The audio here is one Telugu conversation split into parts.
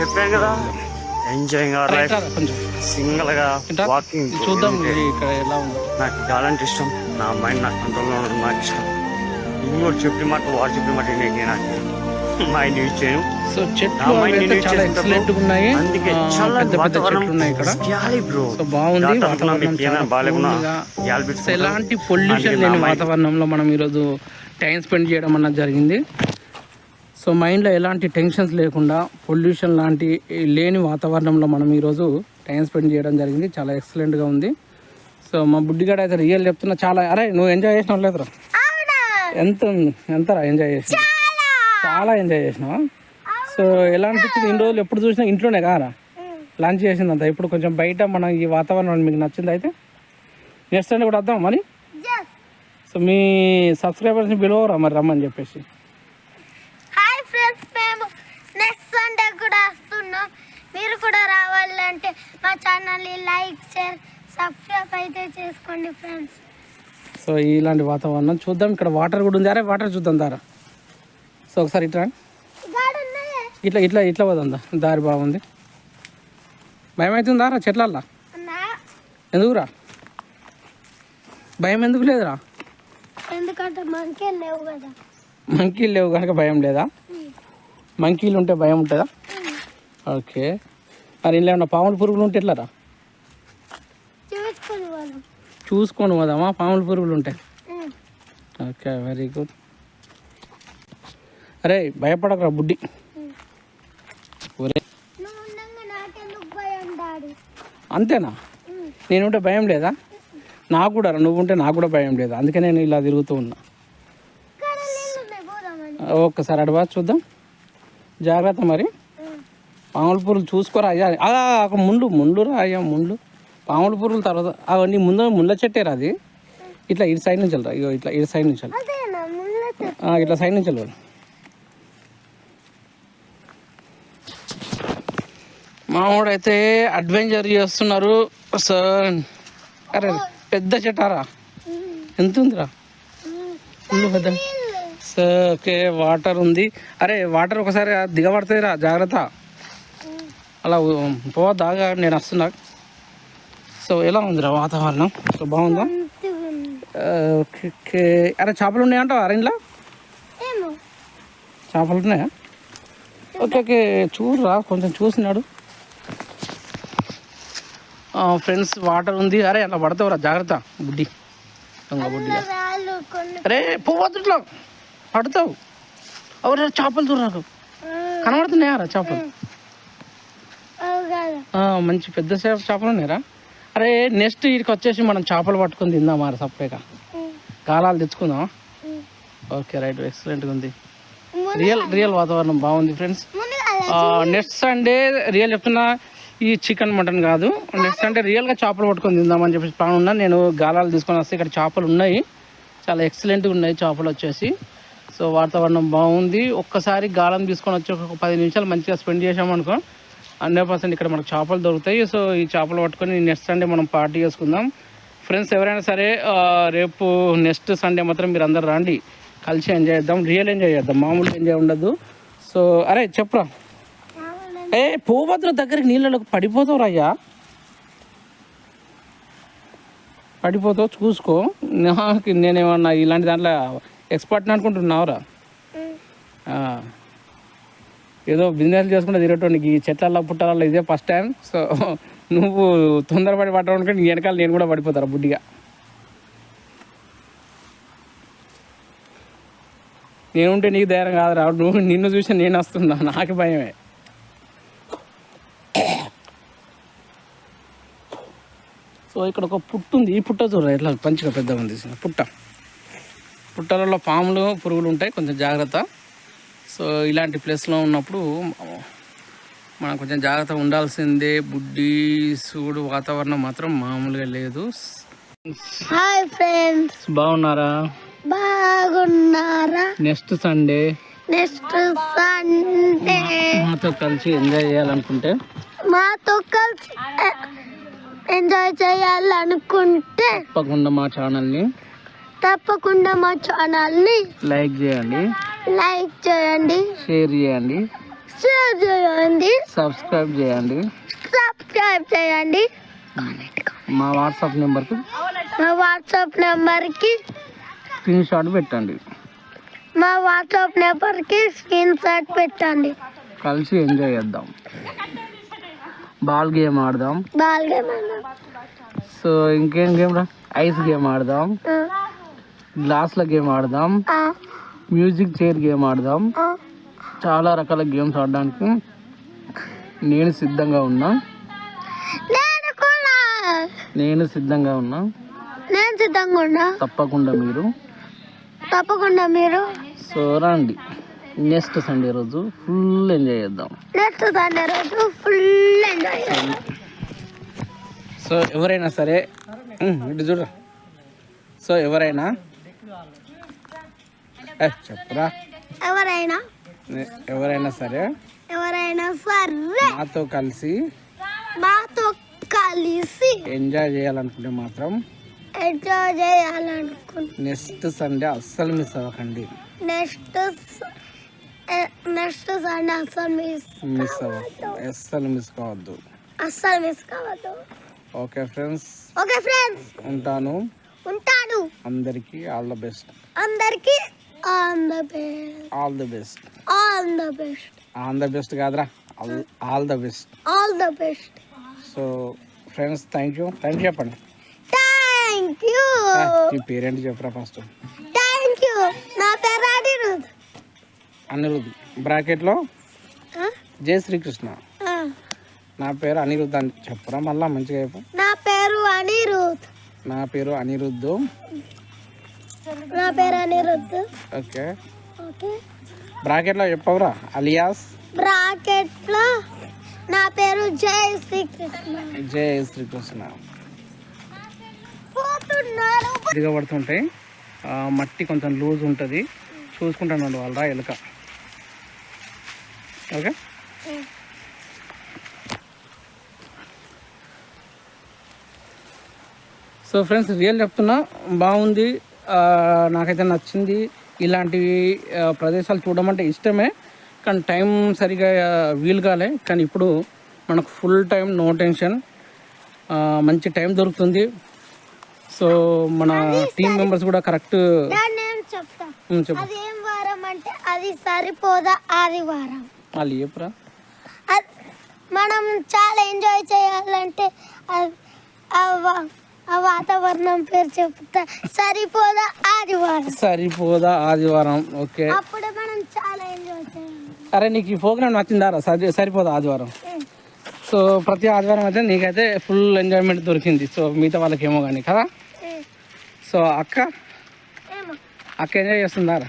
చెప్పాను కదా. ఎంజాయింగ్ లైఫ్ సింగిల్గా? వాకింగ్ చూద్దాం ఇక్కడ ఎలా ఉంది. నాకు ఇష్టం. నా మైండ్ నాకు కంట్రోల్లో ఉండడం నాకు ఇష్టం. ఇంకోటి చెప్పిన మాట వాడు చెప్పిన మాట నేను నాకు మైండ్ యూజ్ చేయను. సో చెట్లు నా చాలా ఎక్సలెంట్ ఉన్నాయి. అందుకే చాలా పెద్ద చెట్లు ఉన్నాయి ఇక్కడ. బ్రో సో బాగుంది వాతావరణం చాలా సో. ఎలాంటి పొల్యూషన్ నా లేని వాతావరణంలో మనం ఈరోజు టైం స్పెండ్ చేయడం అన్నది జరిగింది. సో మైండ్లో ఎలాంటి టెన్షన్స్ లేకుండా పొల్యూషన్ లాంటి లేని వాతావరణంలో మనం ఈరోజు టైం స్పెండ్ చేయడం జరిగింది. చాలా ఎక్సలెంట్గా ఉంది. సో మా బుడ్డిగాడ అయితే రియల్ చెప్తున్నా చాలా అరే నువ్వు ఎంజాయ్ చేసినావు లేదురా? ఎంత ఎంతరా ఎంజాయ్ చేసినావు? చాలా. ఎంజాయ్ చేసినావా? సో ఎలా అనిపించింది? ఇన్ని రోజులు ఎప్పుడు చూసినా ఇంట్లోనే కారా లంచ్ చేసిందంత. ఇప్పుడు కొంచెం బయట మన ఈ వాతావరణం మీకు నచ్చింది అయితే నెక్స్ట్ సండే కూడా వద్దాం మరి? సో మీ సబ్స్క్రైబర్స్ని పిలవరా మరి రమ్మని చెప్పేసి హాయ్ ఫ్రెండ్స్ మేము నెక్స్ట్ సండే కూడా వస్తున్నాం మీరు కూడా రావాలంటే మా ఛానల్ని లైక్ షేర్ సబ్స్క్రైబ్ అయితే చేసుకోండి ఫ్రెండ్స్. సో ఇలాంటి వాతావరణం చూద్దాం. ఇక్కడ వాటర్ కూడా ఉంది? అరే వాటర్ చూద్దాం దారా. సో ఒకసారి ఇట్లా. ఇట్లా ఇట్లా ఇట్లా పోదా దారి బాగుంది. భయం అవుతుందా రా చెట్లల్లా? ఎందుకురా? భయం ఎందుకు లేదురా? ఎందుకంటే మంకే లేవు కదా. మంకీలు లేవు కనుక భయం లేదా? మంకీలు ఉంటే భయం ఉంటుందా? ఓకే. మరి ఇంట్లో ఏమన్నా పాముల పురుగులు ఉంటే ఎట్లారా? చూసుకుని పోదామా? పాముల పురుగులు ఉంటాయి ఓకే వెరీ గుడ్. అరే భయపడకరా బుడ్డి. ఒరే. నువ్వు అంతేనా? నేనుంటే భయం లేదా? నాకు కూడా రా, నువ్వుంటే నాకు కూడా భయం లేదు? అందుకే నేను ఇలా తిరుగుతూ ఉన్నా. ఒక్కసారి అడవా చూద్దాం. జాగ్రత్త మరి. పాముల పురుగులు చూసుకోరా? అయ్యా ఆ, ఒక ముండు ముండు రా అయ్యా ముండు. పాముల తర్వాత అవన్నీ ముందు ముళ్ళ చెట్టేరా అది? ఇట్లా ఇటు సైడ్ నుంచి వెళ్ళరా ఇగో ఇట్లా ఇటు సైడ్ నుంచి ఇట్లా సైడ్ నుంచి వెళ్ళరు మామూడైతే అడ్వెంచర్ చేస్తున్నారు సో అరే పెద్ద చెట్టారా? ఎంత ఉందిరా? ఫుల్ పెద్ద. సో ఓకే వాటర్ ఉంది. అరే వాటర్ ఒకసారి దిగబడుతుంది రా జాగ్రత్త. అలా పోవద్దాగా నేను వస్తున్నా. సో ఎలా ఉందిరా వాతావరణం? సో బాగుందా? ఓకే అరే చేపలు ఉన్నాయంటావా అరే ఇంట్లో ఏమో. చేపలు ఉన్నాయా? Okay okay. చూడరా కొంచెం చూసినాడు. ఫ్రెండ్స్ వాటర్ ఉంది. అరే అలా పడతావురా జాగ్రత్త. బుడ్డి. దొంగ కొన్ని అరే పోవద్దు ఇట్లా పడతావు. అవరే చేపలు చూడరాకు కనబడుతున్నాయా రా చేపలు? మంచి పెద్ద చేప చేపలు ఉన్నాయరా. అరే నెక్స్ట్ వీడికి వచ్చేసి మనం చేపలు పట్టుకొని తిందాం మరి సపరేట్గా గాలాలు తెచ్చుకుందాం ఓకే రైట్ ఎక్సలెంట్గా ఉంది. రియల్ రియల్ వాతావరణం బాగుంది ఫ్రెండ్స్ నెక్స్ట్ సండే రియల్ చెప్తున్నా ఈ చికెన్ మటన్ కాదు. నెక్స్ట్ సండే రియల్గా చేపలు పట్టుకొని తిందామని చెప్పేసి ప్లాన్ ఉన్నా. నేను గాలాలు తీసుకొని వస్తే ఇక్కడ చేపలు ఉన్నాయి. చాలా ఎక్సలెంట్గా ఉన్నాయి చేపలు వచ్చేసి. సో వాతావరణం బాగుంది. ఒక్కసారి గాలం తీసుకొని వచ్చి ఒక పది నిమిషాలు మంచిగా స్పెండ్ చేసామనుకో హండ్రెడ్ పర్సెంట్ ఇక్కడ మనకు చేపలు దొరుకుతాయి. సో ఈ చేపలు పట్టుకొని నెక్స్ట్ సండే మనం పార్టీ చేసుకుందాం. ఫ్రెండ్స్ ఎవరైనా సరే రేపు నెక్స్ట్ సండే మాత్రం మీరు అందరు రండి. కలిసి ఎంజాయ్ చేద్దాం. రియల్ ఎంజాయ్ చేద్దాం. మామూలు ఎంజాయ్ ఉండదు. సో అరే చెప్పురా. ఏ పోవద్దు దగ్గరికి నీళ్ళలోకి పడిపోతావు అయ్యా. పడిపోతావు చూసుకో. నాకు నేనేమన్నా ఇలాంటి దాంట్లో ఎక్స్పర్ట్ అనుకుంటున్నావురా. ఏదో బిజినెస్ చేసుకుంటే తిరగటోనికి ఈ చెట్లలో పుట్టాలలో ఇదే ఫస్ట్ టైం సో నువ్వు తొందరపడి పట్టడానికి నీ వెనకాల నేను కూడా పడిపోతారా బుడ్డిగా. నేనుంటే నీకు ధైర్యం కాదురా. నువ్వు నిన్ను చూసి నేను వస్తున్నా. నాకు భయమే. సో ఇక్కడ ఒక పుట్టు ఉంది. ఈ పుట్ట చూడరా? ఇట్లా పంచిగా పెద్దగా ఉంది. పుట్ట. పుట్టలలో పాములు పురుగులు ఉంటాయి. కొంచెం జాగ్రత్త. సో ఇలాంటి ప్లేస్లో ఉన్నప్పుడు మనం కొంచెం జాగ్రత్త ఉండాల్సిందే. బుడ్డి సూడు వాతావరణం మాత్రం మామూలుగా లేదు. హాయ్ ఫ్రెండ్స్ బాగున్నారా? బాగున్నారా? నెక్స్ట్ సండే నెక్స్ట్ సండే మాతో కలిసి ఎంజాయ్ చేయాలనుకుంటే? మాతో కలిసి ఎంజాయ్ చేయాలనుకుంటే తప్పకుండా మా ఛానల్ని తప్పకుండా మా ఛానల్ని లైక్ చేయండి. లైక్ చేయండి. షేర్ చేయండి. షేర్ చేయండి. సబ్స్క్రైబ్ చేయండి. సబ్స్క్రైబ్ చేయండి. మా వాట్సాప్ నెంబర్కి మా వాట్సాప్ నెంబర్కి స్క్రీన్ షాట్ పెట్టండి. మా వాట్సాప్ నెంబర్కి స్క్రీన్ షాట్ పెట్టండి. కలిసి ఎంజాయ్ చేద్దాం. బాల్ గేమ్ ఆడదాం. బాల్ గేమ్ సో ఇంకేం గేమ్ రా? ఐస్ గేమ్ ఆడదాం. గ్లాస్ల గేమ్ ఆడదాం. మ్యూజిక్ చైర్ గేమ్ ఆడదాం. చాలా రకాల గేమ్స్ ఆడడానికి నేను సిద్ధంగా ఉన్నా. నేను సిద్ధంగా ఉన్నా. నేను సిద్ధంగా ఉన్నా. తప్పకుండా మీరు. తప్పకుండా మీరు. సో రండి. నెక్స్ట్ సండే రోజు ఫుల్ ఎంజాయ్ చేద్దాం. నెక్స్ట్ సండే రోజు ఫుల్ ఎంజాయ్ సో ఎవరైనా సరే ఇటు చూడు. సో ఎవరైనా చెప్పురా. ఎవరైనా? ఎవరైనా సరే ఎవరైనా సరే నాతో కలిసి మాతో కలిసి ఎంజాయ్ చేయాలనుకుంటే మాత్రం ఎంజాయ్ చేయాలనుకుంటున్నాను నెక్స్ట్ సండే అస్సలు మిస్ అవ్వకండి. నెక్స్ట్ నెక్స్ట్ సండే అస్సలు మిస్ మిస్ అవ్వద్దు అస్సలు మిస్ కావద్దు. అస్సలు మిస్ కావద్దు. Okay friends. Okay friends. ఉంటాను. ఉంటాను. అందరికీ ఆల్ ద బెస్ట్. అందరికి all the best all the best all the best all the best కాదురా. All the best all the best so friends thank you thank you చెప్పండి. థ్యాంక్ యూ ఈ పేరెంట్ చెప్పరా ఫస్ట్ థ్యాంక్ యూ నా పేరు అనిరుద్. అనిరుద్ధ్ బ్రాకెట్లో జై శ్రీకృష్ణ. నా పేరు అనిరుద్ధ్ అని చెప్పరా? మళ్ళా మంచిగా చెప్పు. నా పేరు అనిరుద్. నా పేరు అనిరుద్ధ్ నా పేరు అనిరుద్ ఓకే. ఓకే. బ్రాకెట్లో చెప్పవురా? అలియాస్. బ్రాకెట్లో నా పేరు జై శ్రీకృష్ణ. జై శ్రీకృష్ణ. పోతున్నారు. దిగబడుతుంటాయి ఆ, మట్టి కొంచెం లూజ్ ఉంటుంది. చూసుకుంటాను వాళ్ళ ఎలుక. ఓకే. సో ఫ్రెండ్స్ రియల్ చెప్తున్నా బాగుంది. నాకైతే నచ్చింది. ఇలాంటివి ప్రదేశాలు చూడమంటే ఇష్టమే. కానీ టైం సరిగా వీలు కాలే. కానీ ఇప్పుడు మనకు ఫుల్ టైం నో టెన్షన్ మంచి టైం దొరుకుతుంది. సో మన టీం మెంబర్స్ కూడా కరెక్ట్ అది వారం అంటే అది సరిపోదా ఆదివారం. వాళ్ళు చెప్పురా? మనం చాలా ఎంజాయ్ చేయాలంటే ఆ వాతావరణం పేరు చెప్తా సరిపోదా ఆదివారం? సరిపోదా ఆదివారం ఓకే. అప్పుడు మనం చాలా ఎంజాయ్ చేయాలి. అరే నీకు ఈ ప్రోగ్రామ్ నచ్చిందారా సరి సరిపోదా ఆదివారం. సో ప్రతి ఆదివారం అయితే నీకైతే ఫుల్ ఎంజాయ్మెంట్ దొరికింది. సో మిగతా వాళ్ళకి ఏమో కానీ కదా. సో అక్క? అక్క ఎంజాయ్ చేస్తుందారా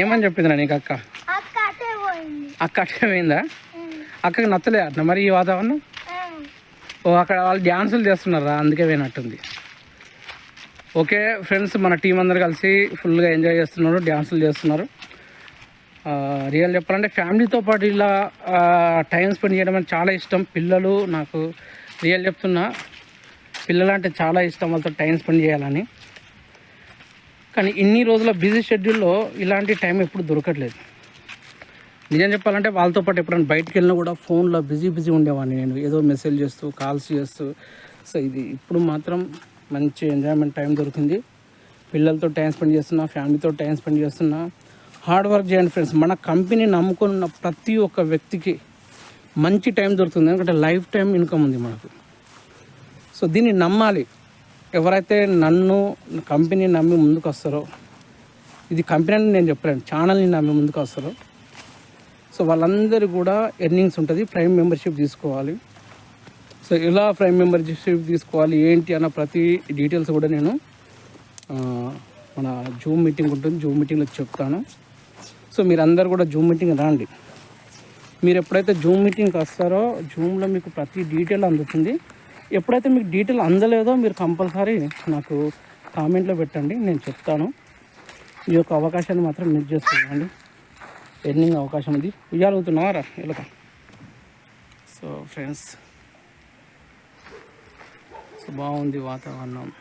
ఏమని చెప్పిందిరా నీకు అక్క? అక్క అటే పోయింది. అక్కకి నచ్చలే అట్లా మరి ఈ వాతావరణం. ఓ అక్కడ వాళ్ళు డ్యాన్సులు చేస్తున్నారా? అందుకే పోయినట్టుంది. ఓకే ఫ్రెండ్స్ మన టీం అందరు కలిసి ఫుల్గా ఎంజాయ్ చేస్తున్నారు డ్యాన్సులు చేస్తున్నారు. రియల్ చెప్పాలంటే ఫ్యామిలీతో పాటు ఇలా టైం స్పెండ్ చేయడం అంటే చాలా ఇష్టం. పిల్లలు నాకు రియల్ చెప్తున్నా పిల్లలు అంటే చాలా ఇష్టం వాళ్ళతో టైం స్పెండ్ చేయాలని. కానీ ఇన్ని రోజుల బిజీ షెడ్యూల్లో ఇలాంటి టైం ఎప్పుడు దొరకట్లేదు. నిజం చెప్పాలంటే వాళ్ళతో పాటు ఎప్పుడైనా బయటికి వెళ్ళినా కూడా ఫోన్లో బిజీ బిజీ ఉండేవాడిని నేను. ఏదో మెసేజ్ చేస్తూ కాల్స్ చేస్తూ. సో ఇది ఇప్పుడు మాత్రం మంచి ఎంజాయ్మెంట్ టైం దొరికింది. పిల్లలతో టైం స్పెండ్ చేస్తున్నా ఫ్యామిలీతో టైం స్పెండ్ చేస్తున్నా. హార్డ్ వర్క్ చేయండి ఫ్రెండ్స్. మన కంపెనీ నమ్ముకున్న ప్రతి ఒక్క వ్యక్తికి మంచి టైం దొరుకుతుంది. ఎందుకంటే లైఫ్ టైం ఇన్కమ్ ఉంది మనకు. సో దీన్ని నమ్మాలి. ఎవరైతే నన్ను కంపెనీ నమ్మి ముందుకు వస్తారో ఇది కంపెనీ అని నేను చెప్పలేను. ఛానల్ని నమ్మి ముందుకు వస్తారో సో వాళ్ళందరూ కూడా ఎర్నింగ్స్ ఉంటుంది ప్రైమ్ మెంబర్షిప్ తీసుకోవాలి. సో ఎలా ప్రైమ్ మెంబర్షిప్ తీసుకోవాలి ఏంటి అన్న ప్రతి డీటెయిల్స్ కూడా నేను మన జూమ్ మీటింగ్ ఉంటుంది జూమ్ మీటింగ్లో చెప్తాను. సో మీరందరూ కూడా జూమ్ మీటింగ్ రండి. మీరు ఎప్పుడైతే జూమ్ మీటింగ్కి వస్తారో జూమ్లో మీకు ప్రతి డీటెయిల్ అందుతుంది. ఎప్పుడైతే మీకు డీటెయిల్ అందలేదో మీరు కంపల్సరీ నాకు కామెంట్లో పెట్టండి నేను చెప్తాను. ఈ యొక్క అవకాశాన్ని మాత్రం మిస్ చేసుకోండి ఎర్నింగ్ అవకాశం ఉంది. ఉయ్యాలుగుతున్నావా ఎలుక సో ఫ్రెండ్స్ సో బాగుంది వాతావరణం.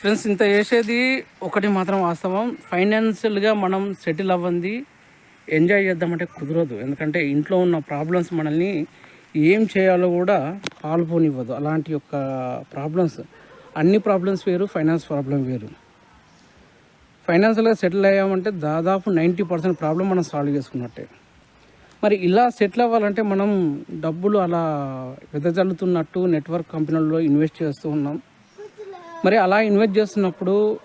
ఫ్రెండ్స్ ఇంత చేసేది ఒకటి మాత్రం వాస్తవం. ఫైనాన్షియల్గా మనం సెటిల్ అవ్వంది ఎంజాయ్ చేద్దామంటే కుదరదు. ఎందుకంటే ఇంట్లో ఉన్న ప్రాబ్లమ్స్ మనల్ని ఏం చేయాలో కూడా పాల్పోనివ్వదు. అలాంటి యొక్క ప్రాబ్లమ్స్ అన్ని ప్రాబ్లమ్స్ వేరు ఫైనాన్స్ ప్రాబ్లం వేరు. ఫైనాన్షియల్గా సెటిల్ అయ్యామంటే దాదాపు నైంటీ పర్సెంట్ ప్రాబ్లం మనం సాల్వ్ చేసుకున్నట్టే. మరి ఇలా సెటిల్ అవ్వాలంటే మనం డబ్బులు అలా వెదజల్లుతున్నట్టు నెట్వర్క్ కంపెనీల్లో ఇన్వెస్ట్ చేస్తూ ఉన్నాం. మరి అలా ఇన్వెస్ట్ చేస్తున్నప్పుడు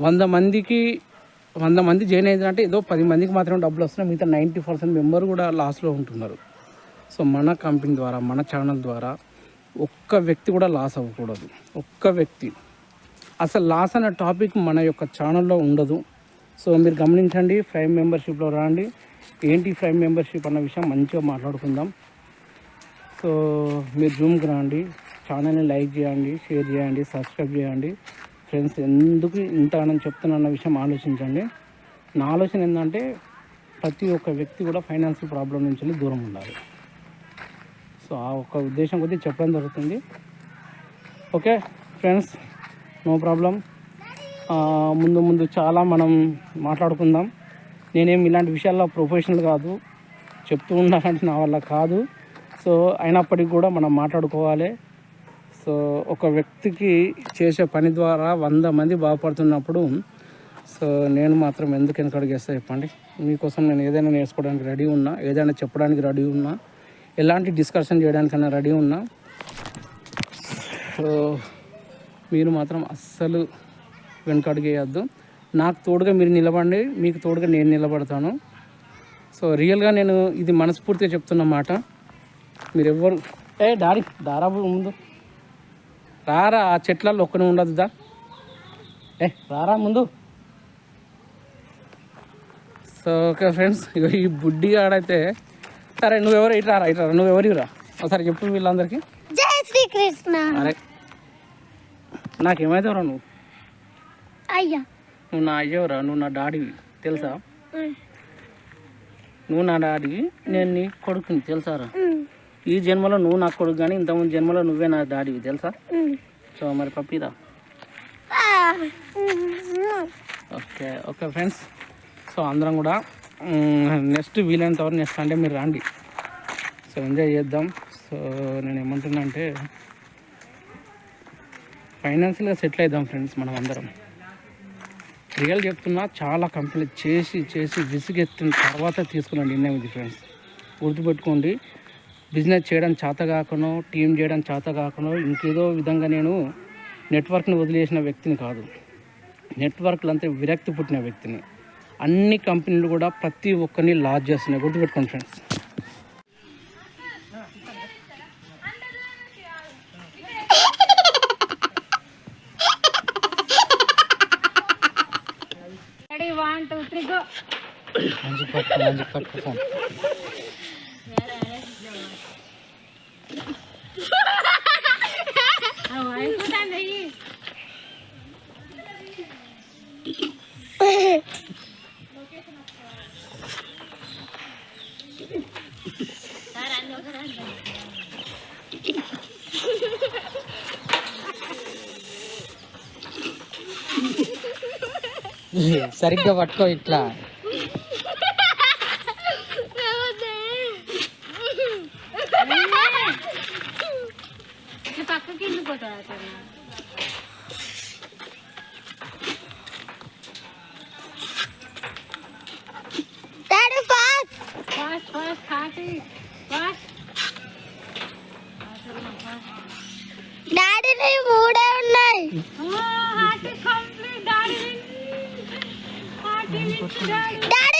వంద మందికి వంద మంది జాయిన్ అయిందంటే ఏదో పది మందికి మాత్రమే డబ్బులు వస్తున్నాయి మిగతా నైంటీ పర్సెంట్ మెంబర్ కూడా లాస్లో ఉంటున్నారు. సో మన కంపెనీ ద్వారా మన ఛానల్ ద్వారా ఒక్క వ్యక్తి కూడా లాస్ అవ్వకూడదు. ఒక్క వ్యక్తి. అసలు లాస్ అనే టాపిక్ మన యొక్క ఛానల్లో ఉండదు. సో మీరు గమనించండి ప్రైమ్ మెంబర్షిప్లో రండి. ఏంటి ప్రైమ్ మెంబర్షిప్ అన్న విషయం మంచిగా మాట్లాడుకుందాం. సో మీరు జూమ్కి రండి ఛానల్ని లైక్ చేయండి షేర్ చేయండి సబ్స్క్రైబ్ చేయండి. ఫ్రెండ్స్ ఎందుకు ఇంత అని చెప్తున్నా విషయం ఆలోచించండి. నా ఆలోచన ఏంటంటే ప్రతి ఒక్క వ్యక్తి కూడా ఫైనాన్షియల్ ప్రాబ్లం నుంచి వెళ్ళి దూరం ఉండాలి. సో ఆ ఒక్క ఉద్దేశం కొద్దీ చెప్పడం జరుగుతుంది. Okay friends. No problem. ముందు ముందు చాలా మనం మాట్లాడుకుందాం. నేనేం ఇలాంటి విషయాల్లో ప్రొఫెషనల్ కాదు. చెప్తూ ఉండాలంటే నా వల్ల కాదు. సో అయినప్పటికీ కూడా మనం మాట్లాడుకోవాలి. సో ఒక వ్యక్తికి చేసే పని ద్వారా వంద మంది బాగుపడుతున్నప్పుడు సో నేను మాత్రం ఎందుకు వెనకడుగేస్తా చెప్పండి. మీకోసం నేను ఏదైనా నేర్చుకోవడానికి రెడీ ఉన్నా ఏదైనా చెప్పడానికి రెడీ ఉన్నా ఎలాంటి డిస్కషన్ చేయడానికైనా రెడీ ఉన్నా. సో మీరు మాత్రం అస్సలు వెనకడుగేయద్దు నాకు తోడుగా మీరు నిలబడండి మీకు తోడుగా నేను నిలబడతాను. సో రియల్గా నేను ఇది మనస్ఫూర్తిగా చెప్తున్న మాట. మీరు ఎవ్వరు ఏ డాడీ దారాబు ముందు. రారా ఆ చెట్లలో ఒక్కనే ఉండదు దా. ఏ రారా ముందు. సో ఓకే ఫ్రెండ్స్ ఇక ఈ బుడ్డి ఆడైతే సరే నువ్వెవరు? ఇటు రారా ఇటు రా నువ్వెవరు? రా ఒకసారి చెప్పు వీళ్ళందరికీ. జై శ్రీకృష్ణ. అరే నాకేమైతే నువ్వు? అయ్యా. నువ్వు నా అయ్యవరా? నువ్వు నా డాడీవి తెలుసా? నువ్వు నా డాడీవి నేను నీ కొడుకుని తెలుసారా? ఈ జన్మలో నువ్వు నా కొడుకు కానీ ఇంతకుముందు జన్మలో నువ్వే నా డాడీవి తెలుసా? సో మరి పప్పిదా ఓకే ఓకే ఫ్రెండ్స్. సో అందరం కూడా నెక్స్ట్ వీలైనంత వరకు నెక్స్ట్ అంటే మీరు రండి. సో ఎంజాయ్ చేద్దాం. సో నేను ఏమంటున్నా అంటే ఫైనాన్షియల్గా సెటిల్ అవుదాం ఫ్రెండ్స్ మనం అందరం. రియల్ చెప్తున్నా చాలా కంపెనీలు చేసి చేసి విసుగెత్తిన తర్వాత తీసుకున్న నిర్ణయం ఇది ఫ్రెండ్స్. గుర్తుపెట్టుకోండి బిజినెస్ చేయడం చేత కాకనో టీం చేయడం చేత కాకనో ఇంకేదో విధంగా నేను నెట్వర్క్ని వదిలేసిన వ్యక్తిని కాదు. నెట్వర్క్లు అంతే విరక్తి పుట్టిన వ్యక్తిని. అన్ని కంపెనీలు కూడా ప్రతి ఒక్కరిని లాజ్ చేస్తున్నాయి. గుర్తుపెట్టుకోండి ఫ్రెండ్స్. మంచి పట్టు మంచి పట్టు ఫోన్ సరిగ్గా పట్టుకో ఇట్లా పక్కకి వెళ్ళిపోతాడు అతను డాడీ ఫాస్ట్ Daddy!